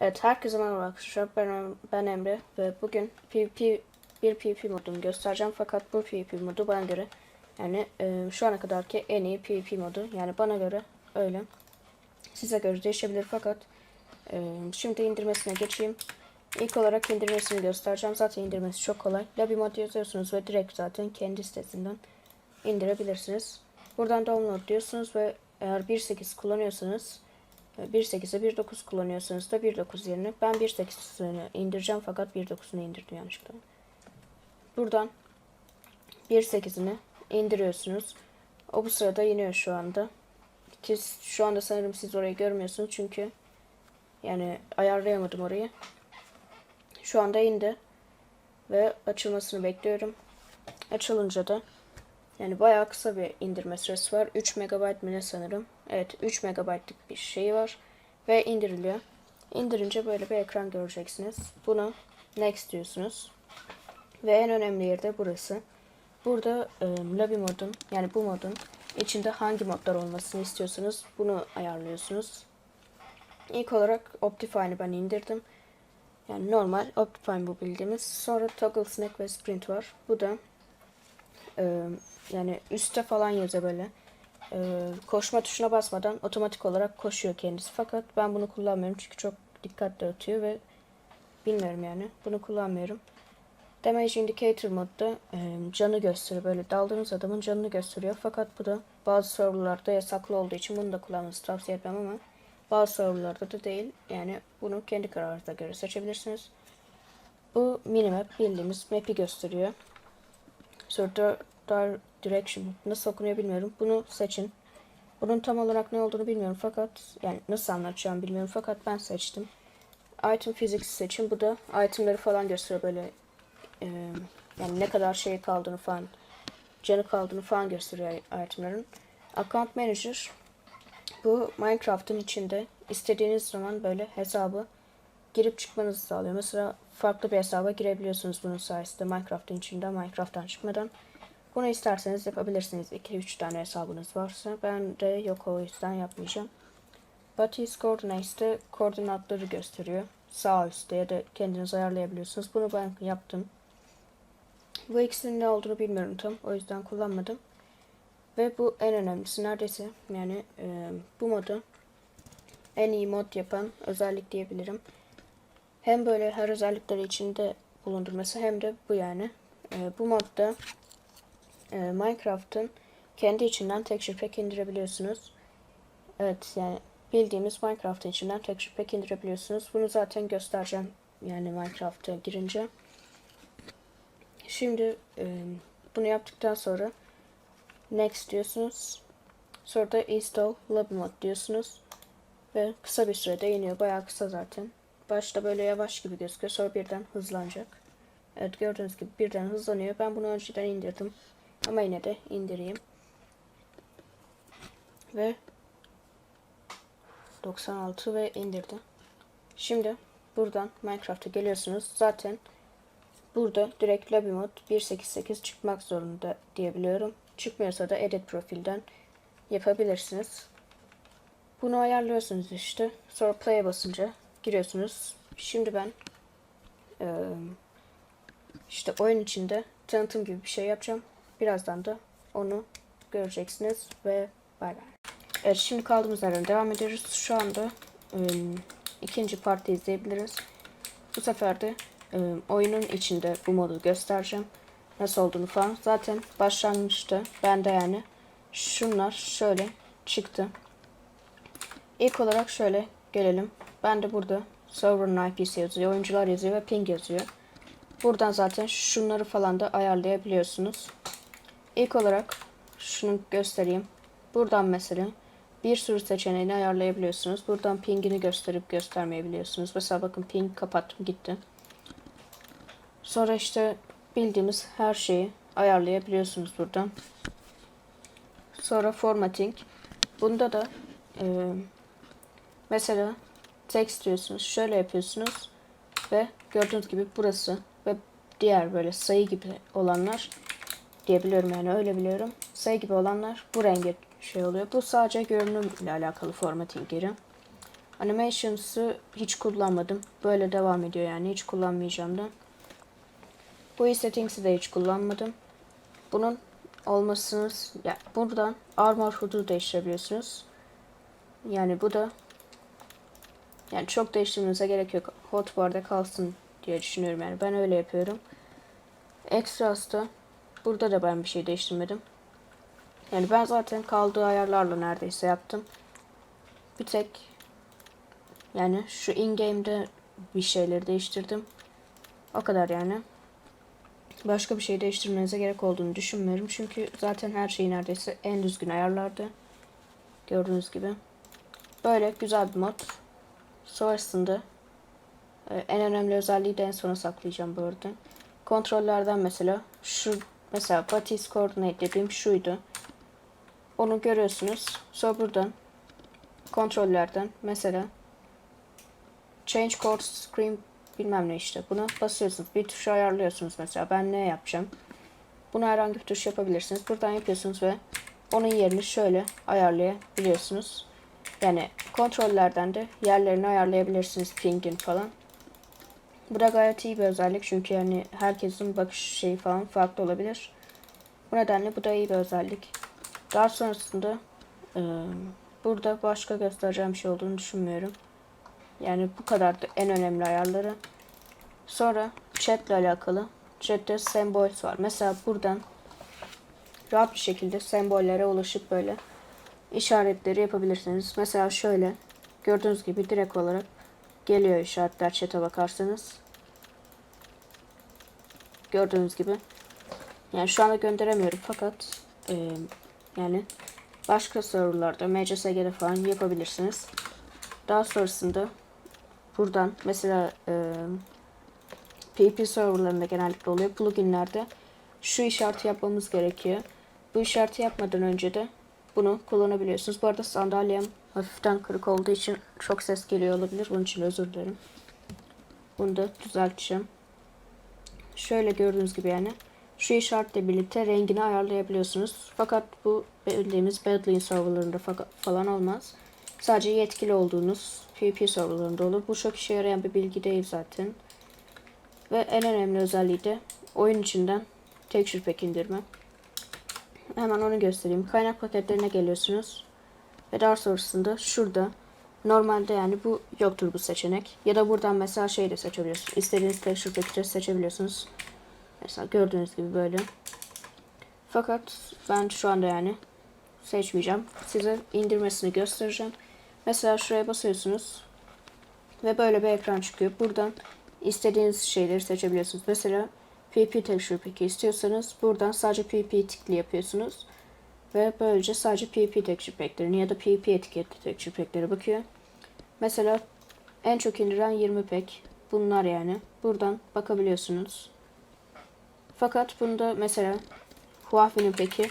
Evet herkese merhaba arkadaşlar. Ben, ben Emre ve bugün PvP bir PvP modunu göstereceğim. Fakat bu PvP modu bana göre yani e, şu ana kadarki en iyi PvP modu. Yani bana göre öyle. Size göre değişebilir fakat e, şimdi indirmesine geçeyim. İlk olarak indirmesini göstereceğim. Zaten indirmesi çok kolay. Lobby mod yazıyorsunuz ve direkt zaten kendi sitesinden indirebilirsiniz. Buradan download diyorsunuz ve eğer 1.8 kullanıyorsanız 1.8'e 1.9 kullanıyorsanız da 1.9 yerine ben 1.8'ini indireceğim fakat 1.9'unu indirdim yanlışlıkla. Buradan 1.8'ini indiriyorsunuz. O bu sırada iniyor şu anda. Ki şu anda sanırım siz orayı görmüyorsunuz çünkü yani ayarlayamadım orayı. Şu anda indi ve açılmasını bekliyorum. Açılınca da yani bayağı kısa bir indirme süresi var. 3 MB mi ne sanırım. Evet 3 MB'lık bir şey var. Ve indiriliyor. İndirince böyle bir ekran göreceksiniz. Bunu next diyorsunuz. Ve en önemli yeri de burası. Burada e, lobby modun yani bu modun içinde hangi modlar olmasını istiyorsanız bunu ayarlıyorsunuz. İlk olarak Optifine'ı ben indirdim. Yani normal Optifine bu bildiğimiz. Sonra Toggle Snack ve Sprint var. Bu da e, yani üstte falan yazıyor böyle. Ee, koşma tuşuna basmadan otomatik olarak koşuyor kendisi. Fakat ben bunu kullanmıyorum çünkü çok dikkat dağıtıyor ve bilmiyorum yani. Bunu kullanmıyorum. Damage Indicator modda e, canı gösteriyor. Böyle daldığınız adamın canını gösteriyor. Fakat bu da bazı serverlarda yasaklı olduğu için bunu da kullanmanızı tavsiye etmem ama bazı serverlarda da değil. Yani bunu kendi kararınıza göre seçebilirsiniz. Bu minimap bildiğimiz map'i gösteriyor. Dar Direction nasıl okunuyor bilmiyorum. Bunu seçin. Bunun tam olarak ne olduğunu bilmiyorum fakat yani nasıl anlatacağım bilmiyorum fakat ben seçtim. Item Physics seçin. Bu da itemleri falan gösteriyor böyle e, yani ne kadar şey kaldığını falan canı kaldığını falan gösteriyor itemlerin. Account Manager bu Minecraft'ın içinde istediğiniz zaman böyle hesabı girip çıkmanızı sağlıyor. Mesela farklı bir hesaba girebiliyorsunuz bunun sayesinde Minecraft'ın içinde Minecraft'tan çıkmadan. Bunu isterseniz yapabilirsiniz. 2-3 tane hesabınız varsa. Ben de yok o yüzden yapmayacağım. Bodies Coordinates'te koordinatları gösteriyor. Sağ üstte ya da kendiniz ayarlayabiliyorsunuz. Bunu ben yaptım. Bu ikisinin ne olduğunu bilmiyorum tam. O yüzden kullanmadım. Ve bu en önemlisi neredeyse. Yani e, bu modu en iyi mod yapan özellik diyebilirim. Hem böyle her özellikleri içinde bulundurması hem de bu yani. E, bu modda e, Minecraft'ın kendi içinden texture pack indirebiliyorsunuz. Evet yani bildiğimiz Minecraft'ın içinden texture pack indirebiliyorsunuz. Bunu zaten göstereceğim yani Minecraft'a girince. Şimdi e, bunu yaptıktan sonra next diyorsunuz. Sonra da install lobby mod diyorsunuz. Ve kısa bir sürede iniyor. Bayağı kısa zaten. Başta böyle yavaş gibi gözüküyor. Sonra birden hızlanacak. Evet gördüğünüz gibi birden hızlanıyor. Ben bunu önceden indirdim. Ama yine de indireyim. Ve 96 ve indirdi. Şimdi buradan Minecraft'a geliyorsunuz. Zaten burada direkt lobby mod 1.8.8 çıkmak zorunda diyebiliyorum. Çıkmıyorsa da edit profilden yapabilirsiniz. Bunu ayarlıyorsunuz işte. Sonra play'e basınca giriyorsunuz. Şimdi ben işte oyun içinde tanıtım gibi bir şey yapacağım. Birazdan da onu göreceksiniz ve bay bay. Evet şimdi kaldığımız yerden devam ediyoruz. Şu anda e, ikinci parti izleyebiliriz. Bu sefer de e, oyunun içinde bu modu göstereceğim. Nasıl olduğunu falan. Zaten başlangıçta bende yani şunlar şöyle çıktı. İlk olarak şöyle gelelim. Ben de burada server'ın IP'si yazıyor, oyuncular yazıyor ve ping yazıyor. Buradan zaten şunları falan da ayarlayabiliyorsunuz. İlk olarak şunu göstereyim. Buradan mesela bir sürü seçeneğini ayarlayabiliyorsunuz. Buradan pingini gösterip göstermeyebiliyorsunuz. Mesela bakın ping kapattım gitti. Sonra işte bildiğimiz her şeyi ayarlayabiliyorsunuz buradan. Sonra formatting. Bunda da e, mesela text diyorsunuz. Şöyle yapıyorsunuz. Ve gördüğünüz gibi burası ve diğer böyle sayı gibi olanlar diyebiliyorum yani öyle biliyorum. Sayı gibi olanlar bu renge şey oluyor. Bu sadece görünüm ile alakalı formatting yeri. Animations'ı hiç kullanmadım. Böyle devam ediyor yani. Hiç kullanmayacağım da. Bu settings'i de hiç kullanmadım. Bunun olmasını ya buradan armor hood'u değiştirebiliyorsunuz. Yani bu da yani çok değiştirmenize gerek yok. Hotbar'da kalsın diye düşünüyorum yani. Ben öyle yapıyorum. Extras'ta burada da ben bir şey değiştirmedim. Yani ben zaten kaldığı ayarlarla neredeyse yaptım. Bir tek yani şu in-game'de bir şeyleri değiştirdim. O kadar yani. Başka bir şey değiştirmenize gerek olduğunu düşünmüyorum. Çünkü zaten her şeyi neredeyse en düzgün ayarlardı. Gördüğünüz gibi. Böyle güzel bir mod. Sonrasında e, en önemli özelliği de en sona saklayacağım bu arada. Kontrollerden mesela şu mesela Batis Coordinate dediğim şuydu. Onu görüyorsunuz. Sonra buradan kontrollerden mesela Change Course Screen bilmem ne işte. Buna basıyorsunuz. Bir tuşu ayarlıyorsunuz mesela. Ben ne yapacağım? Bunu herhangi bir tuş yapabilirsiniz. Buradan yapıyorsunuz ve onun yerini şöyle ayarlayabiliyorsunuz. Yani kontrollerden de yerlerini ayarlayabilirsiniz. Pingin falan. Bu da gayet iyi bir özellik. Çünkü yani herkesin bakış şeyi falan farklı olabilir. Bu nedenle bu da iyi bir özellik. Daha sonrasında e, burada başka göstereceğim şey olduğunu düşünmüyorum. Yani bu kadar da en önemli ayarları. Sonra chat ile alakalı. Chat'te symbols var. Mesela buradan rahat bir şekilde sembollere ulaşıp böyle işaretleri yapabilirsiniz. Mesela şöyle gördüğünüz gibi direkt olarak geliyor işaretler chat'e bakarsanız. Gördüğünüz gibi. Yani şu anda gönderemiyorum fakat e, yani başka serverlarda MCSG'de falan yapabilirsiniz. Daha sonrasında buradan mesela e, PHP serverlarında genellikle oluyor. Pluginlerde şu işareti yapmamız gerekiyor. Bu işareti yapmadan önce de bunu kullanabiliyorsunuz. Bu arada sandalyem hafiften kırık olduğu için çok ses geliyor olabilir. Bunun için özür dilerim. Bunu da düzelteceğim. Şöyle gördüğünüz gibi yani şu işaretle birlikte rengini ayarlayabiliyorsunuz. Fakat bu bildiğimiz Badlin serverlarında falan olmaz. Sadece yetkili olduğunuz PvP serverlarında olur. Bu çok işe yarayan bir bilgi değil zaten. Ve en önemli özelliği de oyun içinden texture pack indirme. Hemen onu göstereyim. Kaynak paketlerine geliyorsunuz. Ve daha sonrasında şurada normalde yani bu yoktur bu seçenek. Ya da buradan mesela şey de seçebiliyorsunuz. İstediğiniz texture pack'i seçebiliyorsunuz. Mesela gördüğünüz gibi böyle. Fakat ben şu anda yani seçmeyeceğim. Size indirmesini göstereceğim. Mesela şuraya basıyorsunuz. Ve böyle bir ekran çıkıyor. Buradan istediğiniz şeyleri seçebiliyorsunuz. Mesela PP texture peki istiyorsanız buradan sadece PP tıklı yapıyorsunuz. Ve böylece sadece PP texture pack'lerini ya da PP etiketli texture pack'lere bakıyor. Mesela en çok indiren 20 pack. Bunlar yani. Buradan bakabiliyorsunuz. Fakat bunda mesela Huawei'nin peki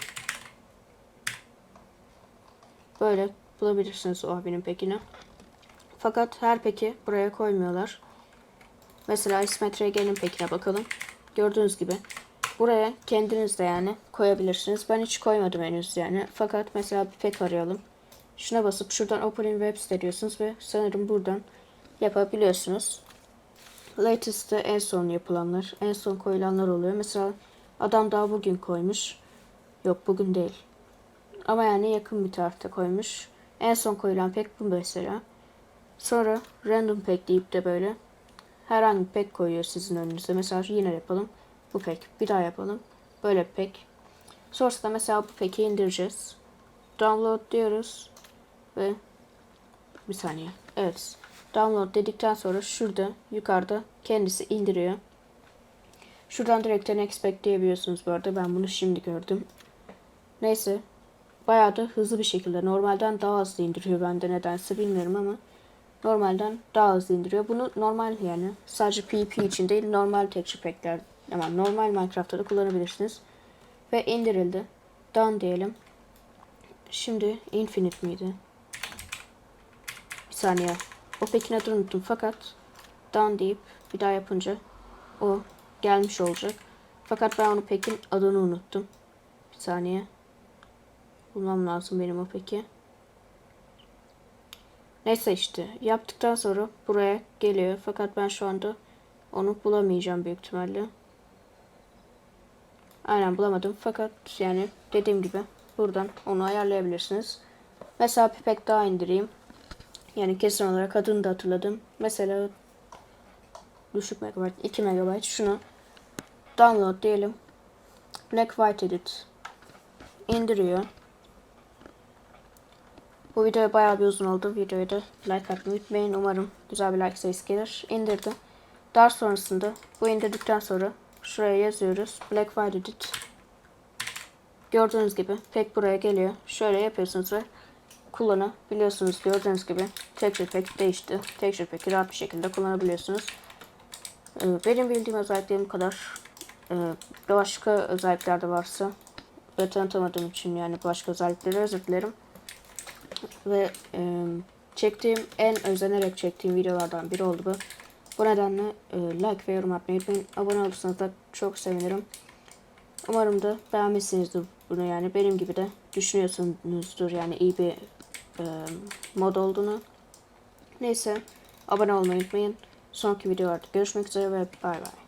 böyle bulabilirsiniz Huawei'nin pekini. Fakat her peki buraya koymuyorlar. Mesela İsmet Regen'in pekine bakalım. Gördüğünüz gibi buraya kendiniz de yani koyabilirsiniz. Ben hiç koymadım henüz yani. Fakat mesela bir pek arayalım. Şuna basıp şuradan Open in Web site ve sanırım buradan yapabiliyorsunuz. Latest'te en son yapılanlar, en son koyulanlar oluyor. Mesela adam daha bugün koymuş. Yok bugün değil. Ama yani yakın bir tarihte koymuş. En son koyulan pek bu mesela. Sonra random pack deyip de böyle herhangi bir pack koyuyor sizin önünüze. Mesela yine yapalım. Bu pack. Bir daha yapalım. Böyle pack. Sonrasında mesela bu pack'i indireceğiz. Download diyoruz. Ve bir saniye. Evet. Download dedikten sonra şurada yukarıda kendisi indiriyor. Şuradan direkt expect diyebiliyorsunuz bu arada. Ben bunu şimdi gördüm. Neyse. Bayağı da hızlı bir şekilde. Normalden daha hızlı indiriyor bende nedense bilmiyorum ama. Normalden daha hızlı indiriyor. Bunu normal yani. Sadece PvP için değil normal texture pack'ler. Ama normal Minecraft'ta da kullanabilirsiniz. Ve indirildi. Done diyelim. Şimdi infinite miydi? Bir saniye. O pekin adını unuttum fakat done deyip bir daha yapınca o gelmiş olacak. Fakat ben onu pekin adını unuttum. Bir saniye. Bulmam lazım benim o peki. Neyse işte yaptıktan sonra buraya geliyor. Fakat ben şu anda onu bulamayacağım büyük ihtimalle. Aynen bulamadım. Fakat yani dediğim gibi buradan onu ayarlayabilirsiniz. Mesela pipek daha indireyim. Yani kesin olarak adını da hatırladım. Mesela düşük megabayt 2 megabayt şunu download diyelim. Black White Edit indiriyor. Bu video bayağı bir uzun oldu. Videoyu da like atmayı unutmayın. Umarım güzel bir like sayısı gelir. İndirdim. Daha sonrasında bu indirdikten sonra şuraya yazıyoruz. Black White Edit. Gördüğünüz gibi pek buraya geliyor. Şöyle yapıyorsunuz ve kullanabiliyorsunuz. Gördüğünüz gibi texture pack değişti. Texture pack'i rahat bir şekilde kullanabiliyorsunuz. Ee, Benim bildiğim özelliklerim kadar. Ee, Başka özellikler de varsa ve tanıtamadığım için yani başka özellikleri özür dilerim. Ve e, çektiğim en özenerek çektiğim videolardan biri oldu bu. Bu nedenle e, like ve yorum atmayı unutmayın. Abone olursanız da çok sevinirim. Umarım da beğenmişsinizdir bunu yani. Benim gibi de düşünüyorsunuzdur yani iyi bir e, mod olduğunu. Neyse abone olmayı unutmayın. Sonraki videolarda görüşmek üzere ve bay bay.